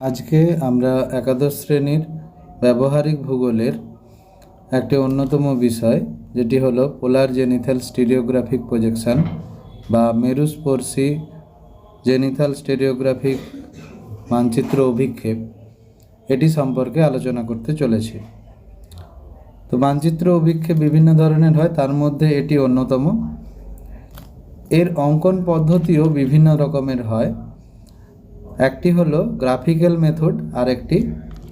আজকে আমরা একাদশ শ্রেণির ব্যবহারিক ভূগোলের একটি অন্যতম বিষয়, যেটি হলো পোলার জেনিথাল স্টিরিওগ্রাফিক প্রজেকশন বা মেরুস্পর্শী জেনিথাল স্টেরিওগ্রাফিক মানচিত্র অভিক্ষেপ। এটি সম্পর্কে আলোচনা করতে চলেছি। তো মানচিত্র অভিক্ষেপ বিভিন্ন ধরনের হয়, তার মধ্যে এটি অন্যতম। এর অঙ্কন পদ্ধতিও বিভিন্ন রকমের হয়। একটি হলো গ্রাফিক্যাল মেথড আর একটি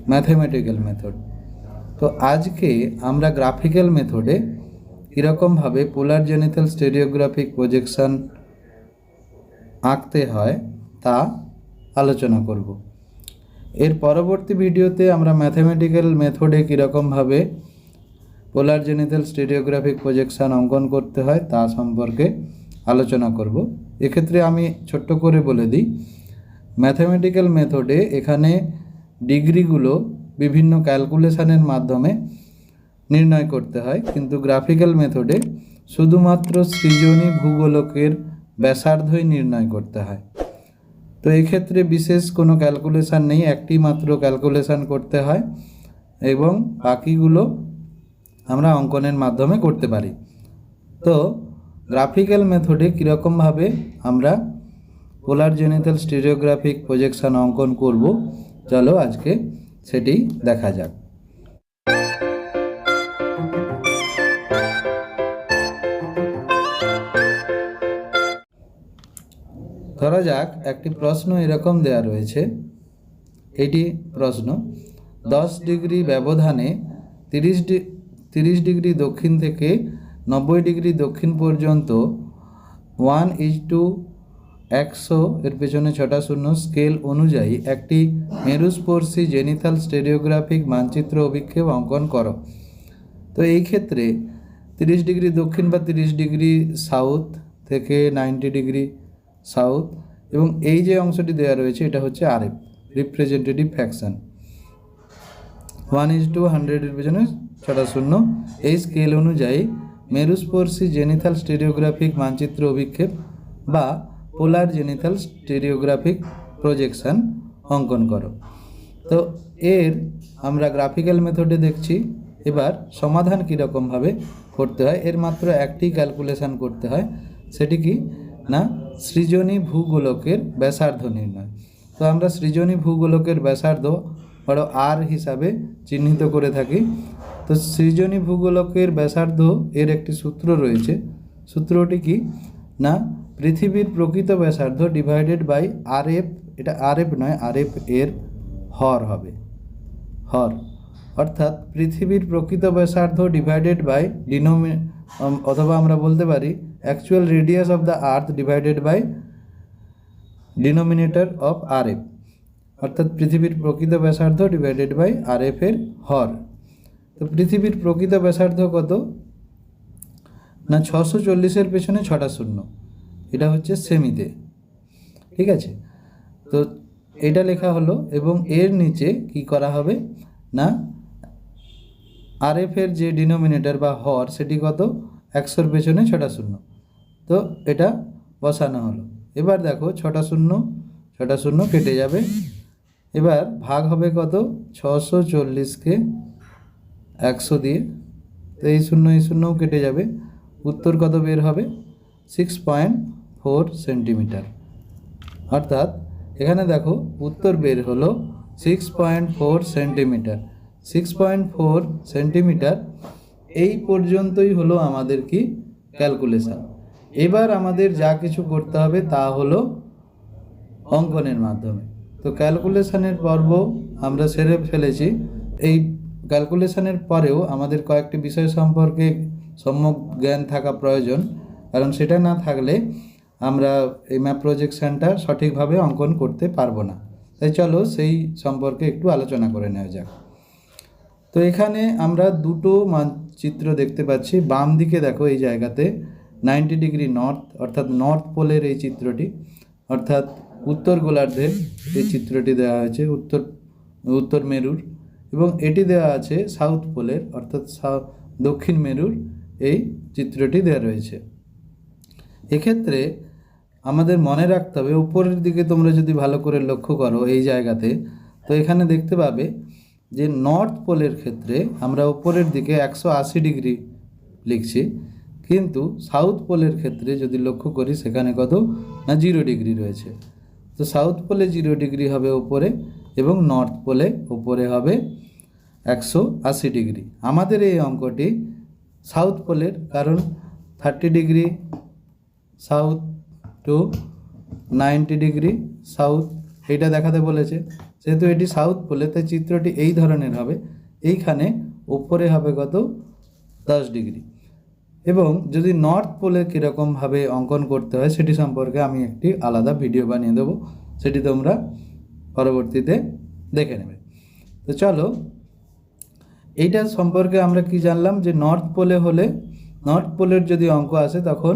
ম্যাথমেটিক্যাল মেথড তো আজকে আমরা গ্রাফিক্যাল মেথডে কীরকমভাবে পোলার জেনিথাল স্টেরিওগ্রাফিক প্রজেকশন আঁকতে হয় তা আলোচনা করব। এর পরবর্তী ভিডিওতে আমরা ম্যাথমেটিক্যাল মেথডে কীরকমভাবে পোলার জেনিথাল স্টেরিওগ্রাফিক প্রজেকশন অঙ্কন করতে হয় তা সম্পর্কে আলোচনা করব। এক্ষেত্রে আমি ছোট্ট করে বলে দিই ম্যাথমেটিক্যাল মেথডে এখানে ডিগ্রিগুলো বিভিন্ন ক্যালকুলেশনের মাধ্যমে নির্ণয় করতে হয়। কিন্তু গ্রাফিক্যাল মেথডে শুধুমাত্র সৃজনী ভূগোলকের ব্যাসার্ধই নির্ণয় করতে হয়। তো এক্ষেত্রে বিশেষ কোনো ক্যালকুলেশন নেই, একটি মাত্র ক্যালকুলেশন করতে হয় এবং বাকিগুলো আমরা অঙ্কনের মাধ্যমে করতে পারি। তো গ্রাফিক্যাল মেথডে কীরকমভাবে আমরা পোলার জেনিটাল স্টেরিওগ্রাফিক প্রজেকশন অঙ্কন করব। চলো আজকে সেটি দেখা যাক। ধরা যাক, একটি প্রশ্ন এরকম দেয়া রয়েছে। এটি প্রশ্ন, দশ ডিগ্রি ব্যবধানে তিরিশ তিরিশ ডিগ্রি দক্ষিণ থেকে নব্বই ডিগ্রি দক্ষিণ পর্যন্ত ওয়ান ইজ টু একশো এর পেছনে ছটা শূন্য স্কেল অনুযায়ী একটি মেরুস্পর্শী জেনিথাল স্টেডিওগ্রাফিক মানচিত্র অভিক্ষেপ অঙ্কন করো। তো এই ক্ষেত্রে তিরিশ ডিগ্রি দক্ষিণ বা তিরিশ ডিগ্রি সাউথ থেকে নাইনটি ডিগ্রি সাউথ এবং এই যে অংশটি দেওয়া রয়েছে এটা হচ্ছে RF representative faction one is two হান্ড্রেডের পেছনে ছটা শূন্য। এই স্কেল অনুযায়ী মেরুস্পর্শী জেনিথাল স্টেরিওগ্রাফিক মানচিত্র অভিক্ষেপ বা পোলার জেনিথাল স্টেরিওগ্রাফিক প্রজেকশন অঙ্কন করো। তো এর আমরা গ্রাফিক্যাল মেথডে দেখছি, এবার সমাধান কীরকমভাবে করতে হয়, এর মাত্র একটি ক্যালকুলেশান করতে হয়, সেটি কি? না, সৃজনী ভূগোলকের ব্যাসার্ধ নির্ণয়। তো আমরা সৃজনী ভূগোলকের ব্যাসার্ধ বড় আর হিসাবে চিহ্নিত করে থাকি। তো সৃজনী ভূগোলকের ব্যাসার্ধ এর একটি সূত্র রয়েছে, সূত্রটি কি? না পৃথিবীর প্রকৃত ব্যাসার্ধ ডিভাইডেড বাই আর এফ এটা আর এফ নয় আর এফ এর হর হবে। হর। অর্থাৎ পৃথিবীর প্রকৃত ব্যাসার্ধ ডিভাইডেড বাই ডিনোমি অথবা আমরা বলতে পারি actual radius of the earth divided by denominator of R F অর্থাৎ পৃথিবীর প্রকৃত ব্যাসার্ধ ডিভাইডেড বাই আর এফ এর হর। তো পৃথিবীর প্রকৃত ব্যাসার্ধ কত? না, ছশো চল্লিশের পেছনে ছটা শূন্য। এটা হচ্ছে সেমিতে। ঠিক আছে? তো এটা লেখা হলো এবং এর নিচে কি করা হবে? না আর এফ এর যে ডিনোমিনেটর বা হর, সেটি কত? একশোর পেছনে ছটা শূন্য। তো এটা বসানো হলো। এবার দেখো, ছটা শূন্য ছটা শূন্য কেটে যাবে। এবার ভাগ হবে কত? ছশো চল্লিশকে একশো দিয়ে। তো এই শূন্য, এই শূন্যও কেটে যাবে। উত্তর কত বের হবে? Six point four centimetre. অর্থাৎ এখানে দেখো উত্তর বের হলো six point four centimetre six point four centimetre এই পর্যন্তই হলো আমাদের কি ক্যালকুলেশন এবার আমাদের যা কিছু করতে হবে তা হলো অঙ্কনের মাধ্যমে। তো ক্যালকুলেশনের পর্ব আমরা সেরে ফেলেছি। এই ক্যালকুলেশনের পরেও আমাদের কয়েকটি বিষয় সম্পর্কে সম্যক জ্ঞান থাকা প্রয়োজন। কারণ সেটা না থাকলে আমরা এই ম্যাপ প্রজেকশনটা সঠিকভাবে অঙ্কন করতে পারব না। তাই চলো সেই সম্পর্কে একটু আলোচনা করে নেওয়া যাক। তো এখানে আমরা দুটো মানচিত্র দেখতে পাচ্ছি। বাম দিকে দেখো এই জায়গাতে নাইনটি ডিগ্রি নর্থ অর্থাৎ নর্থ পোলের এই চিত্রটি, অর্থাৎ উত্তর গোলার্ধের এই চিত্রটি দেওয়া হয়েছে, উত্তর উত্তর মেরুর এবং এটি দেওয়া আছে সাউথ পোলের অর্থাৎ দক্ষিণ মেরুর এই চিত্রটি দেওয়া রয়েছে। এক্ষেত্রে আমাদের মনে রাখতে হবে, উপরের দিকে তোমরা যদি ভালো করে লক্ষ্য করো এই জায়গাতে, তো এখানে দেখতে পাবে যে নর্থ পোলের ক্ষেত্রে আমরা উপরের দিকে একশো আশি ডিগ্রি লিখছি, কিন্তু সাউথ পোলের ক্ষেত্রে যদি লক্ষ্য করি সেখানে কত? না, জিরো ডিগ্রি রয়েছে। তো সাউথ পোলে জিরো ডিগ্রি হবে ওপরে এবং নর্থ পোলে ওপরে হবে একশো আশি ডিগ্রি। আমাদের এই অঙ্কটি সাউথ পোলের, কারণ thirty degree south to ninety degree south এইটা দেখাতে বলেছে। যেহেতু এটি সাউথ পোলে তাই চিত্রটি এই ধরনের হবে। এইখানে ওপরে হবে কত? দশ ডিগ্রি এবং যদি নর্থ পোলে কীরকমভাবে অঙ্কন করতে হয়, সেটি সম্পর্কে আমি একটি আলাদা ভিডিও বানিয়ে দেবো। সেটি তোমরা পরবর্তীতে দেখে নেবে। তো চলো, এইটা সম্পর্কে আমরা কি জানলাম যে নর্থ পোলে হলে নর্থ পোলের যদি অঙ্ক আসে, তখন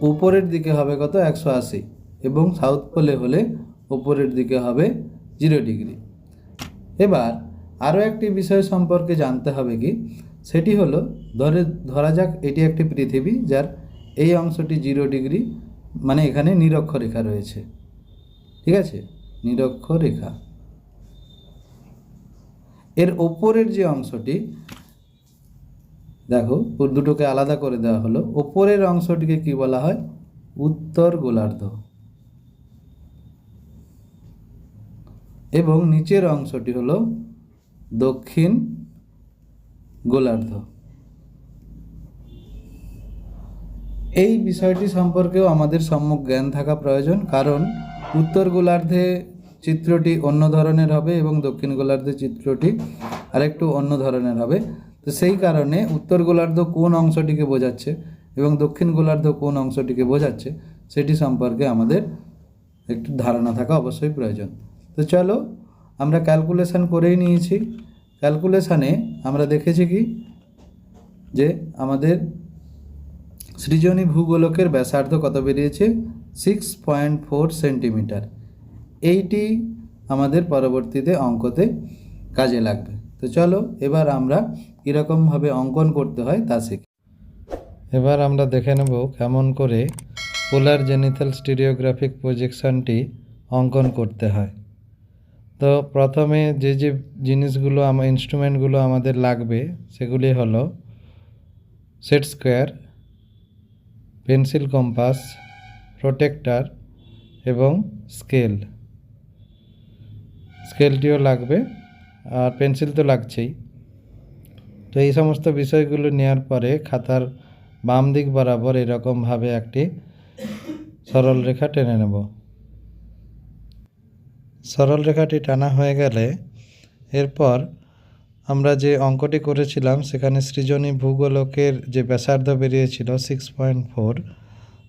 উপরের দিকে হবে কত? একশো আশি। এবং সাউথ পোলে হলে উপরের দিকে হবে জিরো ডিগ্রি এবার আরও একটি বিষয় সম্পর্কে জানতে হবে কি? সেটি হলো, ধরে, ধরা যাক এটি একটি পৃথিবী যার এই অংশটি জিরো ডিগ্রি মানে এখানে নিরক্ষরেখা রয়েছে। ঠিক আছে? নিরক্ষরেখা। এর ওপরের যে অংশটি দেখো দুটোকে আলাদা করে দেওয়া হলো। ওপরের অংশটিকে কি বলা হয়? উত্তর গোলার্ধ। এবং নিচের অংশটি হলো দক্ষিণ গোলার্ধ। এই বিষয়টি সম্পর্কেও আমাদের সম্যক জ্ঞান থাকা প্রয়োজন, কারণ উত্তর গোলার্ধে চিত্রটি অন্য ধরনের হবে এবং দক্ষিণ গোলার্ধে চিত্রটি আরেকটু অন্য ধরনের হবে। তো সেই কারণে উত্তর গোলার্ধ কোন অংশটিকে বোঝাচ্ছে এবং দক্ষিণ গোলার্ধ কোন অংশটিকে বোঝাচ্ছে সেটি সম্পর্কে আমাদের একটু ধারণা থাকা অবশ্যই প্রয়োজন। তো চলো আমরা ক্যালকুলেশান করেই নিয়েছি। ক্যালকুলেশানে আমরা দেখেছি কি? যে আমাদের সৃজনী ভূগোলকের ব্যাসার্ধ কত বেরিয়েছে? সিক্স পয়েন্ট ফোর সেন্টিমিটার এইটি আমাদের পরবর্তীতে অঙ্কতে কাজে লাগবে। তো চলো, এবার আমরা কীরকমভাবে অঙ্কন করতে হয় তা শিখি। এবার আমরা দেখে নেব কেমন করে পোলার জেনিথাল স্টিরিওগ্রাফিক প্রজেকশনটি অঙ্কন করতে হয়। তো প্রথমে যে যে জিনিসগুলো আমার ইনস্ট্রুমেন্টগুলো আমাদের লাগবে, সেগুলি হলো set square pencil compass protractor এবং স্কেল স্কেলটিও লাগবে আর পেন্সিল তো লাগছেই। তো এই সমস্ত বিষয়গুলো নেওয়ার পরে খাতার বাম দিক বরাবর এরকমভাবে একটি সরল রেখা টেনে নেব। সরল রেখাটি টানা হয়ে গেলে এরপর আমরা যে অঙ্কটি করেছিলাম, সেখানে সৃজনী ভূগোলকের যে ব্যাসার্ধ বেরিয়েছিল সিক্স পয়েন্ট ফোর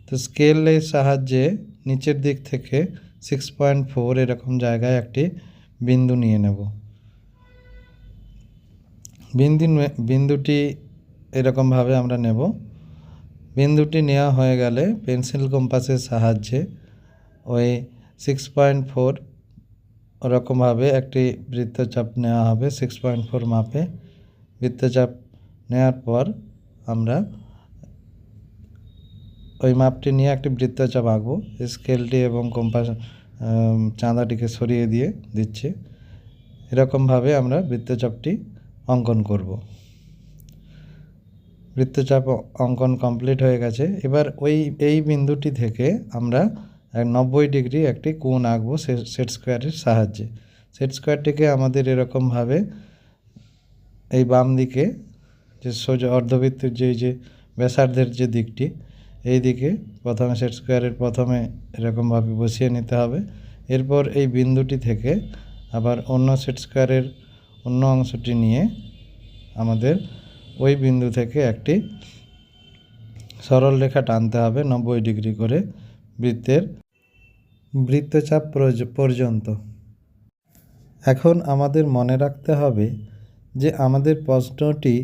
তো স্কেলের সাহায্যে নিচের দিক থেকে সিক্স পয়েন্ট ফোর এরকম জায়গায় একটি বিন্দু নিয়ে নেব। বিন্দু বিন্দুটি এরকমভাবে আমরা নেব। বিন্দুটি নেওয়া হয়ে গেলে পেন্সিল কম্পাসের সাহায্যে ওই সিক্স পয়েন্ট ফোর ওরকমভাবে একটি বৃত্তচাপ নেওয়া হবে। সিক্স পয়েন্ট ফোর মাপে বৃত্তচাপ নেওয়ার পর আমরা ওই মাপটি নিয়ে একটি বৃত্তচাপ আঁকবো। স্কেলটি এবং কম্পাস চাঁদাটিকে সরিয়ে দিয়ে দিচ্ছে। এরকমভাবে আমরা বৃত্তচাপটি অঙ্কন করব। বৃত্তচাপ অঙ্কন কমপ্লিট হয়ে গেছে। এবার ওই, এই বিন্দুটি থেকে আমরা নব্বই ডিগ্রি একটি কোণ আঁকবো সেট স্কোয়ারের সাহায্যে। সেট স্কোয়ারটিকে আমাদের এরকমভাবে এই বাম দিকে যে সোজা অর্ধবৃত্তের যে যে ব্যাসার্ধের যে দিকটি, এই দিকে প্রথমে সেট স্কোয়ারের প্রথমে এরকমভাবে বসিয়ে নিতে হবে। এরপর এই বিন্দুটি থেকে আবার অন্য সেট স্কোয়ারের অন্য অংশটি নিয়ে আমাদের ওই বিন্দু থেকে একটি সরল রেখা টানতে হবে নব্বই ডিগ্রি করে বৃত্তের বৃত্তচাপ পর্যন্ত। এখন আমাদের মনে রাখতে হবে যে আমাদের প্রশ্নটি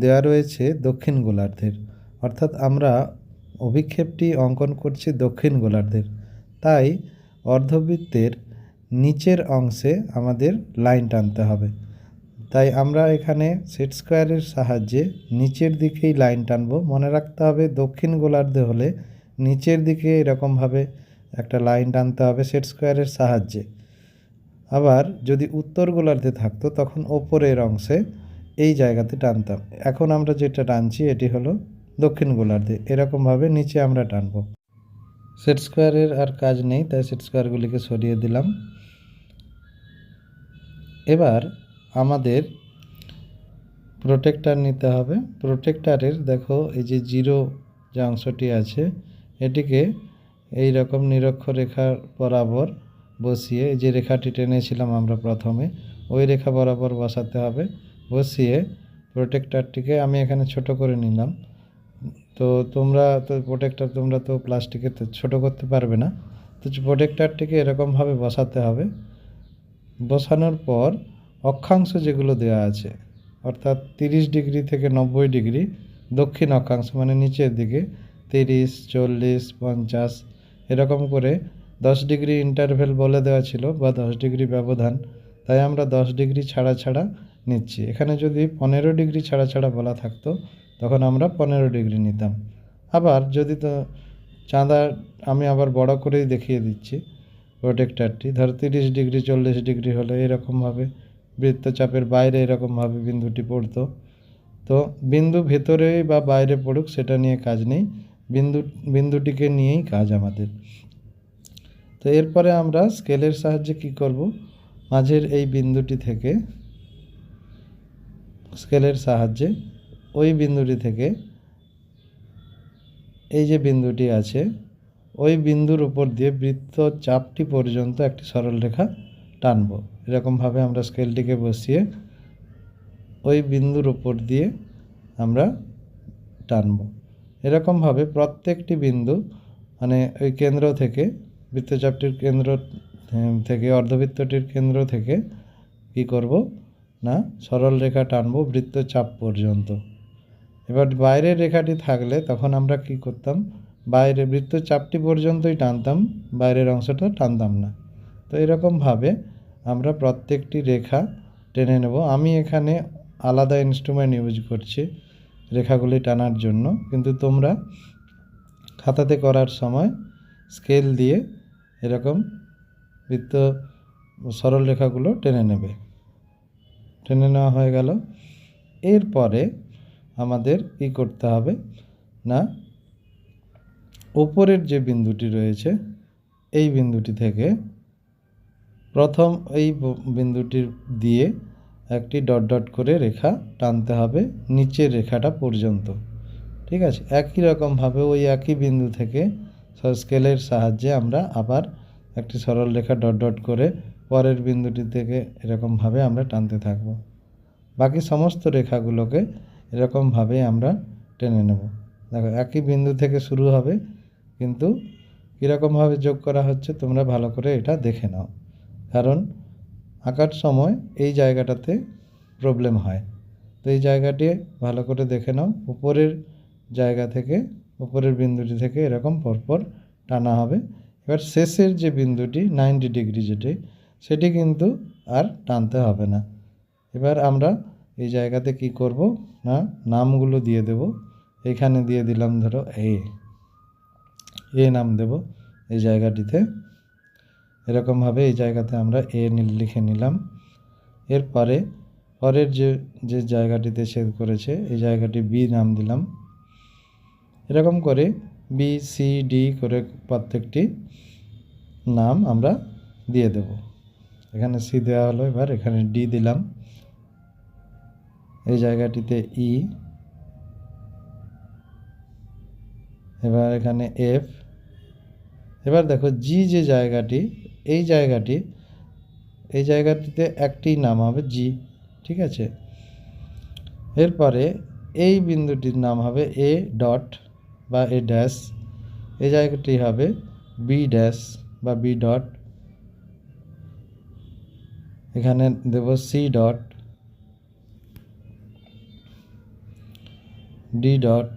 দেওয়া রয়েছে দক্ষিণ গোলার্ধের। অর্থাৎ আমরা অভিক্ষেপটি অঙ্কন করছি দক্ষিণ গোলার্ধের। তাই অর্ধবৃত্তের নিচের অংশে আমাদের লাইন টানতে হবে। তাই আমরা এখানে সেট স্কোয়ারের সাহায্যে নিচের দিকেই লাইন টানবো। মনে রাখতে হবে দক্ষিণ গোলার্ধে হলে নিচের দিকে এরকমভাবে একটা লাইন টানতে হবে সেট স্কোয়ারের সাহায্যে। আবার যদি উত্তর গোলার্ধে থাকতো তখন ওপরের অংশে এই জায়গাতে টানতাম। এখন আমরা যেটা টানছি এটি হলো দক্ষিণ গোলার্ধে। এরকমভাবে নিচে আমরা টানবো। সেট স্কোয়ারের আর কাজ নেই, তাই সেট স্কোয়ারগুলিকে সরিয়ে দিলাম। এবার আমাদের প্রোটেক্টার নিতে হবে। প্রোটেক্টারের দেখো এই যে জিরো যে অংশটি আছে, এটিকে এই রকম নিরক্ষরেখা বরাবর বসিয়ে যে রেখাটি টেনেছিলাম আমরা প্রথমে, ওই রেখা বরাবর বসাতে হবে। বসিয়ে প্রোটেক্টারটিকে আমি এখানে ছোট করে নিলাম। তো তোমরা তো প্রোটেক্টার তোমরা তো প্লাস্টিকের তো ছোটো করতে পারবে না। তো প্রোটেক্টারটিকে এরকমভাবে বসাতে হবে। বসানোর পর অক্ষাংশ যেগুলো দেওয়া আছে, অর্থাৎ তিরিশ ডিগ্রি থেকে নব্বই ডিগ্রি দক্ষিণ অক্ষাংশ মানে নিচের দিকে, তিরিশ, চল্লিশ, পঞ্চাশ, এরকম করে দশ ডিগ্রি ইন্টারভেল বলে দেওয়া ছিল বা দশ ডিগ্রি ব্যবধান। তাই আমরা দশ ডিগ্রি ছাড়া ছাড়া নিচ্ছি। এখানে যদি পনেরো ডিগ্রি ছাড়া ছাড়া বলা থাকতো, তখন আমরা পনেরো ডিগ্রি নিতাম। আবার যদি তো চাঁদা আমি আবার বড় করেই দেখিয়ে দিচ্ছি প্রোটেক্টারটি ধর তিরিশ ডিগ্রি, চল্লিশ ডিগ্রি হলে এরকমভাবে বৃত্তচাপের বাইরে এরকমভাবে বিন্দুটি পড়তো। তো বিন্দু ভেতরে বা বাইরে পড়ুক, সেটা নিয়ে কাজ নেই। বিন্দু, বিন্দুটিকে নিয়েই কাজ আমাদের। তো এরপরে আমরা স্কেলের সাহায্যে কি করব? মাঝের এই বিন্দুটি থেকে, স্কেলের সাহায্যে ওই বিন্দুটি থেকে, এই যে বিন্দুটি আছে ওই বিন্দুর উপর দিয়ে বৃত্ত চাপটি পর্যন্ত একটি সরল রেখা টানব। এরকমভাবে আমরা স্কেলটিকে বসিয়ে ওই বিন্দুর উপর দিয়ে আমরা টানব। এরকমভাবে প্রত্যেকটি বিন্দু মানে ওই কেন্দ্র থেকে বৃত্তচাপটির কেন্দ্র থেকে অর্ধবৃত্তটির কেন্দ্র থেকে কি করব না, সরল রেখা টানবো বৃত্তচাপ পর্যন্ত। এবার বাইরের রেখাটি থাকলে তখন আমরা কি করতাম বাইরে বৃত্ত বৃত্তচাপটি পর্যন্তই টানতাম, বাইরের অংশটা টানতাম না। তো এরকমভাবে আমরা প্রত্যেকটি রেখা টেনে নেব। আমি এখানে আলাদা ইনস্ট্রুমেন্ট ইউজ করছি রেখাগুলি টানার জন্য। কিন্তু তোমরা খাতাতে করার সময় স্কেল দিয়ে এরকম বৃত্ত সরল রেখাগুলো টেনে নেবে। টেনে নেওয়া হয়ে গেল। এরপরে আমাদের কী করতে হবে? না ওপরের যে বিন্দুটি রয়েছে, এই বিন্দুটি থেকে প্রথম এই বিন্দুটির দিয়ে একটি ডট ডট করে রেখা টানতে হবে নিচের রেখাটা পর্যন্ত। ঠিক আছে? একই রকমভাবে ওই একই বিন্দু থেকে স্কেলের সাহায্যে আমরা আবার একটি সরল রেখা ডট ডট করে পরের বিন্দুটি থেকে এরকমভাবে আমরা টানতে থাকব। বাকি সমস্ত রেখাগুলোকে এরকমভাবে আমরা টেনে নেব। দেখো, একই বিন্দু থেকে শুরু হবে কিন্তু কীরকমভাবে যোগ করা হচ্ছে তোমরা ভালো করে এটা দেখে নাও। কারণ আঁকার সময় এই জায়গাটাতে প্রবলেম হয়। তো এই জায়গাটি ভালো করে দেখে নাও। উপরের জায়গা থেকে, উপরের বিন্দুটি থেকে এরকম পরপর টানা হবে। এবার শেষের যে বিন্দুটি নাইনটি ডিগ্রি যেটি, সেটি কিন্তু আর টানতে হবে না। এবার আমরা এই জায়গাতে কি করব না, নামগুলো দিয়ে দেব। এখানে দিয়ে দিলাম ধরো এ এ নাম দেব এই জায়গাটিতে। এরকমভাবে এই জায়গাতে আমরা এ লিখে নিলাম। এরপরে পরের যে যে জায়গাটিতে ছেদ করেছে, এই জায়গাটি বি নাম দিলাম। এরকম করে বি সি ডি করে প্রত্যেকটি নাম আমরা দিয়ে দেব। এখানে সি দেওয়া হলো, এবার এখানে ডি দিলাম। এই জায়গাটিতে ই এবার এখানে এফ এবার দেখো জি যে জায়গাটি, এই জায়গাটি, এই জায়গাটিতে একটি নাম হবে জি ঠিক আছে? এরপরে এই বিন্দুটির নাম হবে এ ডট বা এ ড্যাশ এই জায়গাটি হবে বি ড্যাশ বা বি ডট এখানে দেব সি ডট ডি ডট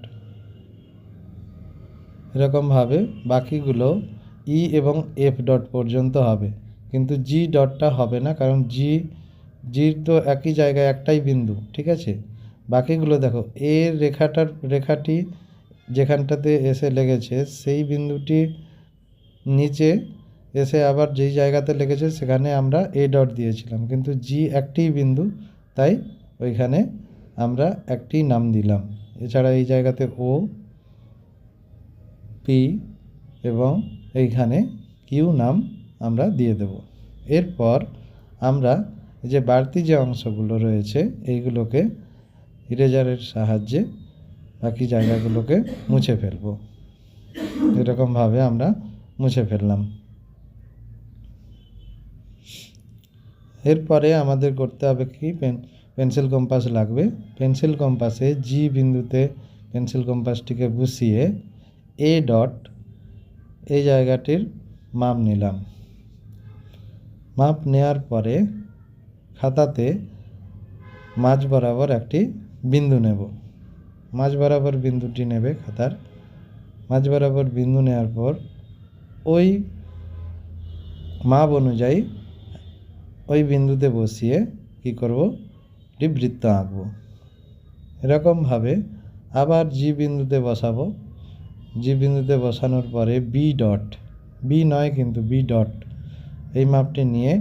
এরকমভাবে বাকিগুলো ই এবং এফ ডট পর্যন্ত হবে। কিন্তু জি ডটটা হবে না, কারণ জি জির তো একই জায়গায় একটাই বিন্দু, ঠিক আছে? বাকিগুলো দেখো এর রেখাটার, রেখাটি যেখানটাতে এসে লেগেছে, সেই বিন্দুটি নিচে এসে আবার যেই জায়গাতে লেগেছে, সেখানে আমরা এ ডট দিয়েছিলাম। কিন্তু জি একটিই বিন্দু, তাই ওইখানে আমরা একটি নাম দিলাম। এছাড়া এই জায়গাতে ও পি এবং এইখানে কিউ নাম আমরা দিয়ে দেব। এরপর আমরা যে বাড়তি যে অংশগুলো রয়েছে, এইগুলোকে ইরেজারের সাহায্যে বাকি জায়গাগুলোকে মুছে ফেলব। এরকমভাবে আমরা মুছে ফেললাম। এরপরে আমাদের করতে হবে কি? পেন, পেন্সিল কম্পাস লাগবে। পেন্সিল কম্পাসে জি বিন্দুতে পেন্সিল কম্পাসটিকে বসিয়ে এ ডট এই জায়গাটির মাপ নিলাম। মাপ নেওয়ার পরে খাতাতে মাঝ বরাবর একটি বিন্দু নেব। মাঝ বরাবর বিন্দুটি নেবে খাতার। মাঝ বরাবর বিন্দু নেওয়ার পর ওই মাপ অনুযায়ী ওই বিন্দুতে বসিয়ে কী করব? একটি বৃত্ত আঁকবো। এরকমভাবে আবার জি বিন্দুতে বসাবো। জি বিন্দুতে বসানোর পরে বি ডট বি নয় কিন্তু বি ডট এই মাপটি নিয়ে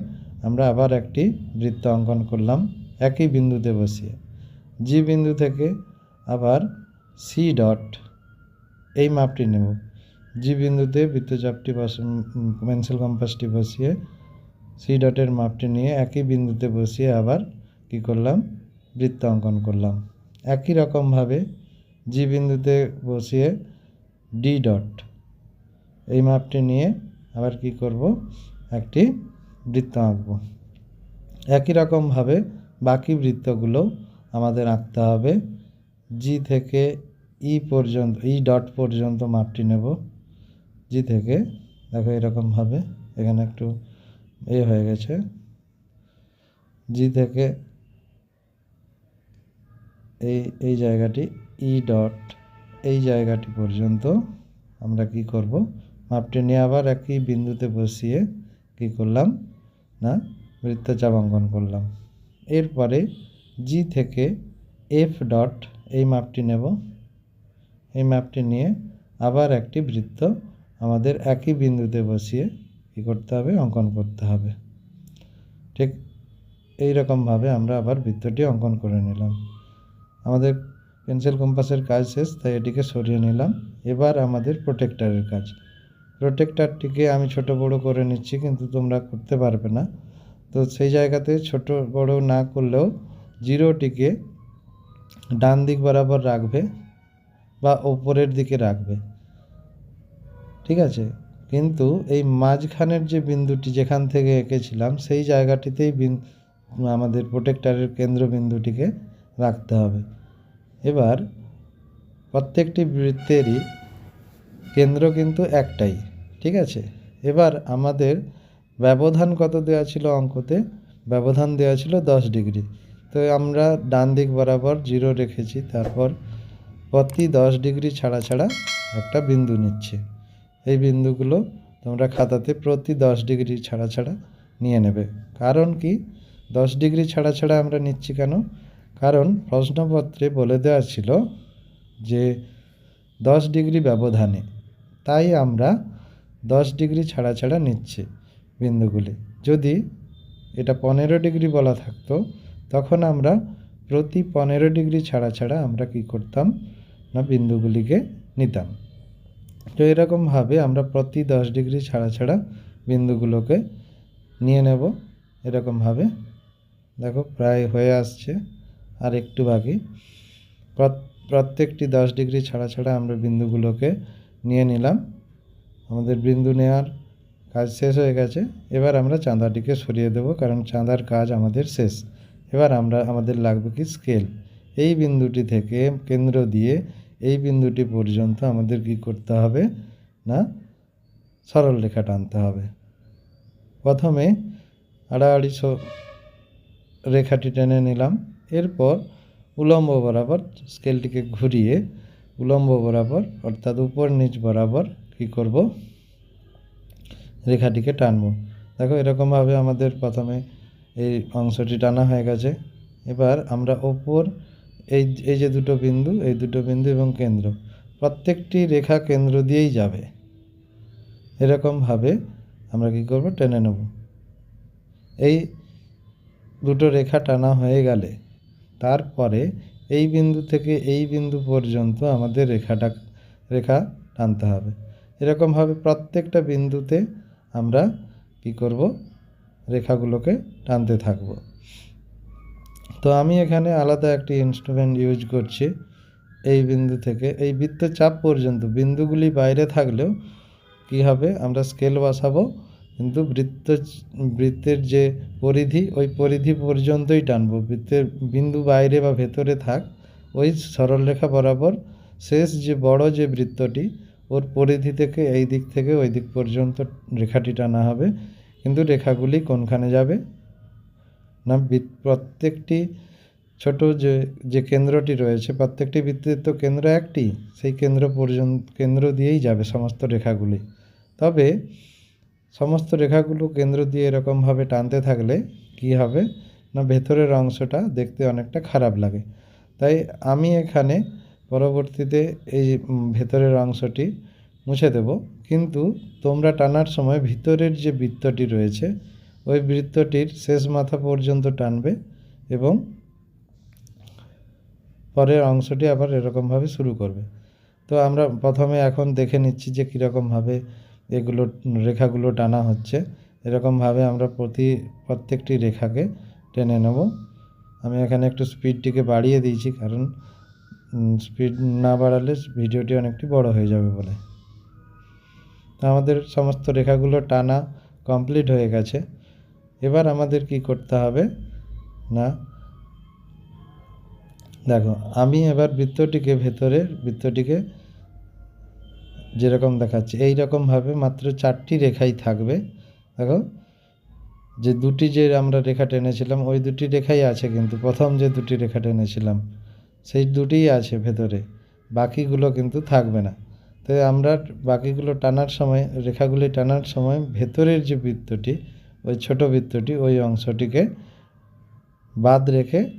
আমরা আবার একটি বৃত্ত অঙ্কন করলাম, একই বিন্দুতে বসিয়ে। জি বিন্দু থেকে আবার সি ডট এই মাপটি নেব। জি বিন্দুতে বৃত্তচাপটি পেন্সিল কম্পাসটি বসিয়ে সি ডটের মাপটি নিয়ে একই বিন্দুতে বসিয়ে আবার কি করলাম? বৃত্ত অঙ্কন করলাম। একই রকমভাবে জি বিন্দুতে বসিয়ে ডি ডট এই মাপটি নিয়ে আবার কি করব? একটি বৃত্ত আঁকব। একই রকমভাবে বাকি বৃত্তগুলো আমাদের আঁকতে হবে। জি থেকে ই পর্যন্ত ই ডট পর্যন্ত মাপটি নেব। জি থেকে, দেখো এরকমভাবে এখানে একটু এ হয়ে গেছে। জি থেকে এই এই জায়গাটি ই ডট এই জায়গাটি পর্যন্ত আমরা কি করব? মাপটি নিয়ে আবার একই বিন্দুতে বসিয়ে কি করলাম? না বৃত্তচাপ অঙ্কন করলাম। এরপরে জি থেকে এফ ডট এই মাপটি নেব। এই মাপটি নিয়ে আবার একটি বৃত্ত আমাদের একই বিন্দুতে বসিয়ে কী করতে হবে? অঙ্কন করতে হবে। ঠিক এই রকমভাবে আমরা আবার বৃত্তটি অঙ্কন করে নিলাম। আমাদের পেন্সিল কম্পাসের কাজ শেষ, তাই এটিকে সরিয়ে নিলাম। এবার আমাদের প্রোটেক্টারের কাজ। প্রোটেক্টারটিকে আমি ছোট বড় করে নিচ্ছি, কিন্তু তোমরা করতে পারবে না। তো সেই জায়গাতে ছোট বড় না করলেও জিরোটিকে ডান দিক বরাবর রাখবে বা ওপরের দিকে রাখবে। ঠিক আছে? কিন্তু এই মাঝখানের যে বিন্দুটি যেখান থেকে এঁকেছিলাম, সেই জায়গাটিতেই আমাদের প্রোটেক্টারের কেন্দ্রবিন্দুটিকে রাখতে হবে। এবার প্রত্যেকটি বৃত্তেরই কেন্দ্র কিন্তু একটাই, ঠিক আছে? এবার আমাদের ব্যবধান কত দেওয়া ছিল অঙ্কতে? ব্যবধান দেওয়া ছিল দশ ডিগ্রি। তো আমরা ডান দিক বরাবর জিরো রেখেছি, তারপর প্রতি দশ ডিগ্রি ছাড়া ছাড়া একটা বিন্দু নিচ্ছে। এই বিন্দুগুলো তোমরা খাতাতে প্রতি দশ ডিগ্রি ছাড়া ছাড়া নিয়ে নেবে। কারণ কি? দশ ডিগ্রি ছাড়া ছাড়া আমরা নিচ্ছি কেন? কারণ প্রশ্নপত্রে বলে দেওয়া ছিল যে দশ ডিগ্রি ব্যবধানে, তাই আমরা দশ ডিগ্রি ছাড়া ছাড়া নিচ্ছি বিন্দুগুলি। যদি এটা পনেরো ডিগ্রি বলা থাকতো, তখন আমরা প্রতি পনেরো ডিগ্রি ছাড়া ছাড়া আমরা কি করতাম না বিন্দুগুলিকে নিতাম। তো এরকমভাবে আমরা প্রতি দশ ডিগ্রি ছাড়া ছাড়া বিন্দুগুলোকে নিয়ে নেব। এরকমভাবে দেখো প্রায় হয়ে আসছে। আর একটু বাকি। প্রত্যেকটি দশ ডিগ্রি ছাড়া ছাড়া আমরা বিন্দুগুলোকে নিয়ে নিলাম। আমাদের বিন্দু নেওয়ার কাজ শেষ হয়ে গেছে। এবার আমরা চাঁদাটিকে সরিয়ে দেব, কারণ চাঁদার কাজ আমাদের শেষ। এবার আমরা, আমাদের লাগবে কি স্কেল এই বিন্দুটি থেকে কেন্দ্র দিয়ে এই বিন্দুটি পর্যন্ত আমাদের কি করতে হবে না? সরল রেখা টানতে হবে। প্রথমে আড়াআড়ি রেখাটি টেনে নিলাম। এরপর উলম্ব বরাবর স্কেলটিকে ঘুরিয়ে উলম্ব বরাবর, অর্থাৎ উপর নিচ বরাবর কি করব? রেখাটিকে টানব। দেখো এরকমভাবে আমাদের প্রথমে এই অংশটি টানা হয়ে গেছে। এবার আমরা ওপর এই এই যে দুটো বিন্দু, এই দুটো বিন্দু এবং কেন্দ্র, প্রত্যেকটি রেখা কেন্দ্র দিয়েই যাবে। এরকমভাবে আমরা কি করব? টেনে নেব। এই দুটো রেখা টানা হয়ে গেলে তারপরে এই বিন্দু থেকে এই বিন্দু পর্যন্ত আমাদের রেখাটা, রেখা টানতে হবে। এরকমভাবে প্রত্যেকটা বিন্দুতে আমরা কি করব? রেখাগুলোকে টানতে থাকব। তো আমি এখানে আলাদা একটি ইনস্ট্রুমেন্ট ইউজ করছি। এই বিন্দু থেকে, এই বৃত্তচাপ পর্যন্ত, বিন্দুগুলি বাইরে থাকলেও কি হবে? আমরা স্কেল বসাবো। কিন্তু বৃত্ত বৃত্তের যে পরিধি, ওই পরিধি পর্যন্তই টানবো। বৃত্তের বিন্দু বাইরে বা ভেতরে থাক, ওই সরলরেখা বরাবর শেষ যে বড় যে বৃত্তটি, ওর পরিধি থেকে এই দিক থেকে ওই দিক পর্যন্ত রেখাটি টানা হবে। কিন্তু রেখাগুলি কোনখানে যাবে? না প্রত্যেকটি ছোট যে যে কেন্দ্রটি রয়েছে, প্রত্যেকটি বৃত্তের তো কেন্দ্র একটি, সেই কেন্দ্র পর্যন্ত, কেন্দ্র দিয়েই যাবে সমস্ত রেখাগুলি। তবে সমস্ত রেখাগুলো কেন্দ্র দিয়ে এরকমভাবে টানতে থাকলে কি হবে? না ভেতরের অংশটা দেখতে অনেকটা খারাপ লাগে। তাই আমি এখানে পরবর্তীতে এই ভেতরের অংশটি মুছে দেব। কিন্তু তোমরা টানার সময় ভিতরের যে বৃত্তটি রয়েছে, ওই বৃত্তটির শেষ মাথা পর্যন্ত টানবে এবং পরের অংশটি আবার এরকমভাবে শুরু করবে। তো আমরা প্রথমে এখন দেখে নিচ্ছি যে কীরকমভাবে এগুলো রেখাগুলো টানা হচ্ছে। এরকমভাবে আমরা প্রতি, প্রত্যেকটি রেখাকে টেনে নেব। আমি এখানে একটু স্পিডটিকে বাড়িয়ে দিয়েছি, কারণ স্পিড না বাড়ালে ভিডিওটি অনেকটি বড় হয়ে যাবে বলে। আমাদের সমস্ত রেখাগুলো টানা কমপ্লিট হয়ে গেছে। এবার আমাদের কি করতে হবে না? দেখো, আমি এবার বৃত্তটিকে ভেতরের, বৃত্তটিকে যেরকম দেখাচ্ছি এই রকমভাবে মাত্র চারটি রেখাই থাকবে। দেখো, যে দুটি যে আমরা রেখা টেনেছিলাম, ওই দুটি রেখাই আছে কিন্তু, প্রথম যে দুটি রেখা টেনেছিলাম, সেই দুটিই আছে ভেতরে, বাকিগুলো কিন্তু থাকবে না। তাই আমরা বাকিগুলো টানার সময়, রেখাগুলি টানার সময় ভেতরের যে বৃত্তটি, ওই ছোট বৃত্তটি, ওই অংশটিকে বাদ রেখে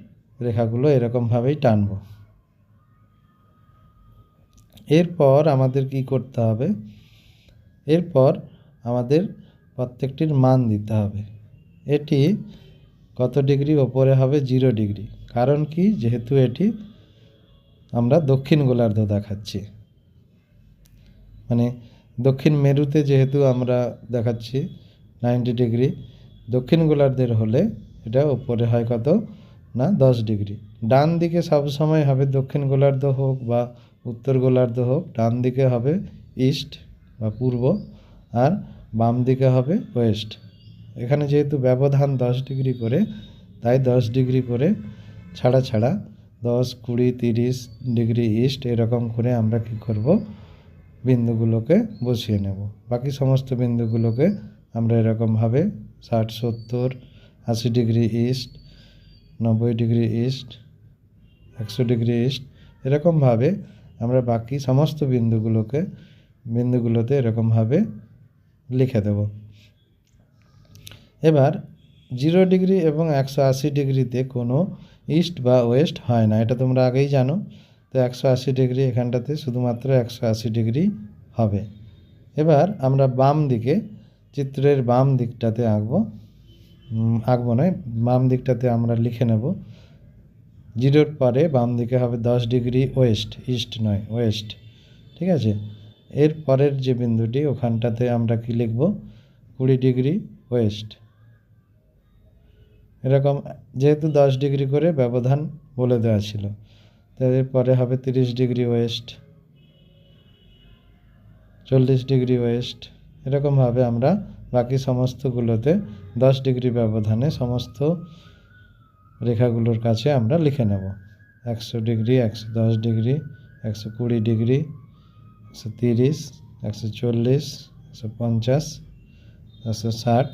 রেখাগুলো এরকমভাবেই টানবো। এরপর আমাদের কি করতে হবে? এরপর আমাদের প্রত্যেকটির মান দিতে হবে। এটি কত ডিগ্রি? ওপরে হবে জিরো ডিগ্রি। কারণ কি? যেহেতু এটি আমরা দক্ষিণ গোলার্ধ দেখাচ্ছি। মানে দক্ষিণ মেরুতে যেহেতু আমরা দেখাচ্ছি নাইনটি ডিগ্রি, দক্ষিণ গোলার্ধের হলে এটা ওপরে হয় কত? না, দশ ডিগ্রি। ডান দিকে সবসময় হবে দক্ষিণ গোলার্ধ হোক বা উত্তর গোলার্ধ হোক, ডান দিকে হবে ইস্ট বা পূর্ব আর বাম দিকে হবে ওয়েস্ট। এখানে যেহেতু ব্যবধান দশ ডিগ্রি করে, তাই দশ ডিগ্রি করে ছাড়া ছাড়া দশ, কুড়ি, তিরিশ ডিগ্রি ইস্ট এরকম করে আমরা কি করব? বিন্দুগুলোকে বসিয়ে নেব। বাকি সমস্ত বিন্দুগুলোকে আমরা এরকমভাবে ষাট, সত্তর, আশি ডিগ্রি ইস্ট, নব্বই ডিগ্রি ইস্ট, একশো ডিগ্রি ইস্ট এরকমভাবে আমরা বাকি সমস্ত বিন্দুগুলোকে, বিন্দুগুলোতে এরকমভাবে লিখে দেব। এবার জিরো ডিগ্রি এবং একশো আশি ডিগ্রিতে কোনো ইস্ট বা ওয়েস্ট হয় না, এটা তোমরা আগেই জানো। তো একশো আশি ডিগ্রি এখানটাতে শুধুমাত্র একশো আশি ডিগ্রি হবে। এবার আমরা বাম দিকে, চিত্রের বাম দিকটাতে আঁকবো। আঁকবো নয়, বাম দিকটাতে আমরা লিখে নেব। জিরোর পরে বাম দিকে হবে দশ ডিগ্রি ওয়েস্ট, ইস্ট নয়, ওয়েস্ট। ঠিক আছে? এর পরের যে বিন্দুটি, ওখানটাতে আমরা কি লিখব? কুড়ি ডিগ্রি ওয়েস্ট। এরকম, যেহেতু দশ ডিগ্রি করে ব্যবধান বলে দেওয়া ছিল তো এরপরে হবে তিরিশ ডিগ্রি ওয়েস্ট, চল্লিশ ডিগ্রি ওয়েস্ট। এরকমভাবে আমরা বাকি সমস্তগুলোতে দশ ডিগ্রি ব্যবধানে সমস্ত রেখাগুলোর কাছে আমরা লিখে নেব। একশো ডিগ্রি, একশো দশ ডিগ্রি, একশো কুড়ি ডিগ্রি, একশো তিরিশ, একশো চল্লিশ, একশো পঞ্চাশ, একশো ষাট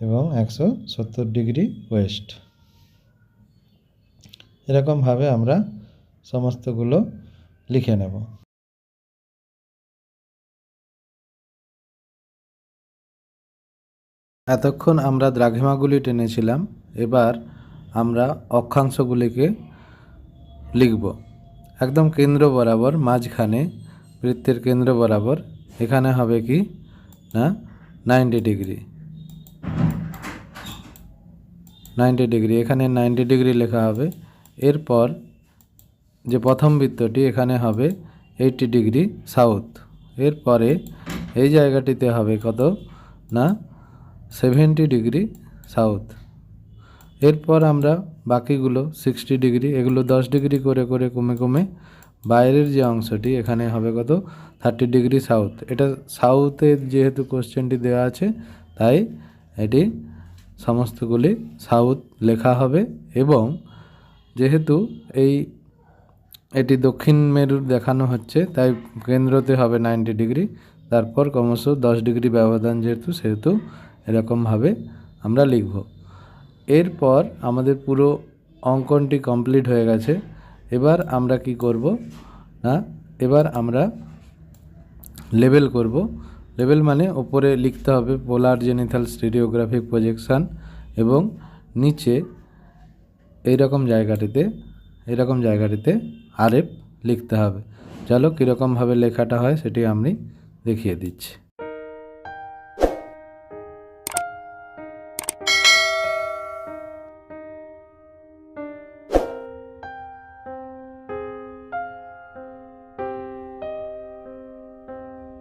এবং একশো সত্তর ডিগ্রি ওয়েস্ট। এরকমভাবে আমরা সমস্তগুলো লিখে নেব। এতক্ষণ আমরা দ্রাঘিমাগুলি টেনেছিলাম। এবার আমরা অক্ষাংশগুলিকে লিখব। একদম কেন্দ্র বরাবর মাঝখানে বৃত্তের কেন্দ্র বরাবর। এখানে হবে কি? না নাইনটি ডিগ্রি নাইনটি ডিগ্রি এখানে নাইনটি ডিগ্রি লেখা হবে। এরপর যে প্রথম বৃত্তটি, এখানে হবে এইটি ডিগ্রি সাউথ এরপরে এই জায়গাটিতে হবে কত? না সেভেন্টি ডিগ্রি সাউথ এরপর আমরা বাকিগুলো সিক্সটি ডিগ্রি এগুলো দশ ডিগ্রি করে করে কমে কমে বাইরের যে অংশটি, এখানে হবে কত? থার্টি ডিগ্রি সাউথ এটা সাউথে যেহেতু কোশ্চেনটি দেওয়া আছে, তাই এটি সমস্তগুলি সাউথ লেখা হবে এবং যেহেতু এই, এটি দক্ষিণ মেরুর দেখানো হচ্ছে, তাই কেন্দ্রতে হবে নাইনটি ডিগ্রি তারপর ক্রমশ দশ ডিগ্রি ব্যবধান যেহেতু, সেহেতু এরকমভাবে আমরা লিখব। এরপর আমাদের পুরো অঙ্কনটি কমপ্লিট হয়ে গেছে। এবার আমরা কি করব? না, এবার আমরা লেবেল করব। লেবেল মানে ওপরে লিখতে হবে পোলার জেনিথাল স্টেরিওগ্রাফিক প্রজেকশান এবং নিচে এইরকম জায়গাটিতে এরকম জায়গাটিতে আরএফ লিখতে হবে। চলো কীরকমভাবে লেখাটা হয় সেটি আমি দেখিয়ে দিচ্ছি।